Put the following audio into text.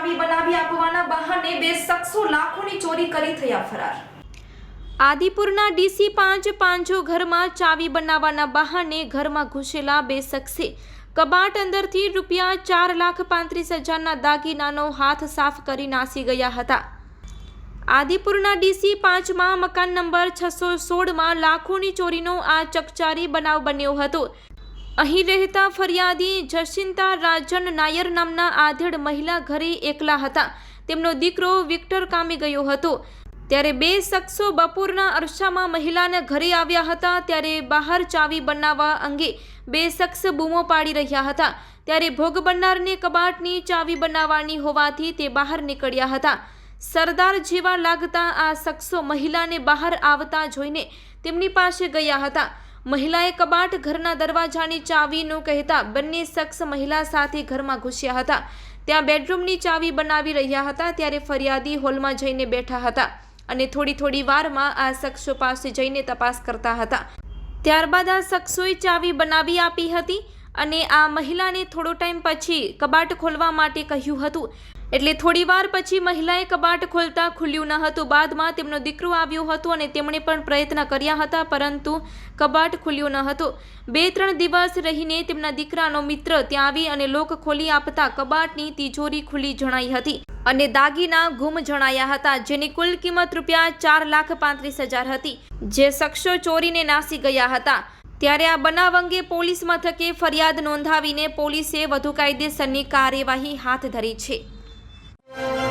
ચાવી બનાવી આપવાના બહાને બે શખ્સો લાખોની ચોરી કરી થયા ફરાર. આદિપુરના ડીસી પાંચ પાંચો ઘરમાં ચાવી બનાવવાના બહાને ઘરમાં ઘૂસેલા બે શખ્સે કબાટ અંદરથી રૂપિયા ચાર લાખ પાંત્રીસ હજારના દાગીનાનો હાથ સાફ કરી નાસી ગયા હતા. આદિપુરના ડીસી પાંચમાં મકાન નંબર છસો સોળમાં લાખોની ચોરીનો આ ચકચારી બનાવ બન્યો હતો. અહીં રહેતા ફરિયાદી જશિંતા રાજન નાયર નામના આધેડ મહિલા ઘરે એકલા હતા. તેમનો દીકરો વિક્ટર કામી ગયો હતો. ત્યારે બે શખ્સો બપોરના અરસામાં મહિલાના ઘરે આવ્યા હતા, ત્યારે બહાર ચાવી બનાવવા અંગે બે શખ્સ બૂમો પાડી રહ્યા હતા. ત્યારે ભોગ બનનારને કબાટની ચાવી બનાવવાની હોવાથી તે બહાર નીકળ્યા હતા. સરદાર જેવા લાગતા આ શખ્સો મહિલાને બહાર આવતા જોઈને તેમની પાસે ગયા હતા. મહિલાએ કબાટ ઘરના દરવાજાની ચાવીનું કહેતા બંને શખ્સ મહિલા સાથે ઘરમાં ઘૂસ્યા હતા. ત્યાં બેડરૂમની ચાવી બનાવી રહ્યા હતા ત્યારે ફરિયાદી હોલમાં જઈને બેઠા હતા અને થોડી થોડી વારમાં આ શખ્સો પાસે જઈને તપાસ કરતા હતા. ત્યારબાદ આ શખ્સોએ ચાવી બનાવી આપી હતી અને આ મહિલાને થોડો ટાઈમ પછી કબાટ ખોલવા માટે કહ્યું હતું. એટલે થોડી વાર પછી મહિલાએ કબાટ ખોલતા ખુલ્યું ન હતું. બાદમાં તેમનો દીકરો આવ્યો હતો અને તેમણે પણ પ્રયત્ન કર્યા હતા, પરંતુ કબાટ ખુલ્યું ન હતું. બે ત્રણ દિવસ રહીને તેમના દીકરાનો મિત્ર ત્યાં આવી અને લોક ખોલી આપતા કબાટની તિજોરી ખુલ્લી જણાઈ હતી અને દાગીના ગુમ જણાયા હતા, જેની કુલ કિંમત રૂપિયા ચાર લાખ પાંત્રીસ હજાર હતી, જે શખ્સો ચોરીને નાસી ગયા હતા. ત્યારે આ બનાવ અંગે પોલીસ મથકે ફરિયાદ નોંધાવીને પોલીસે વધુ કાયદેસરની કાર્યવાહી હાથ ધરી છે. Bye.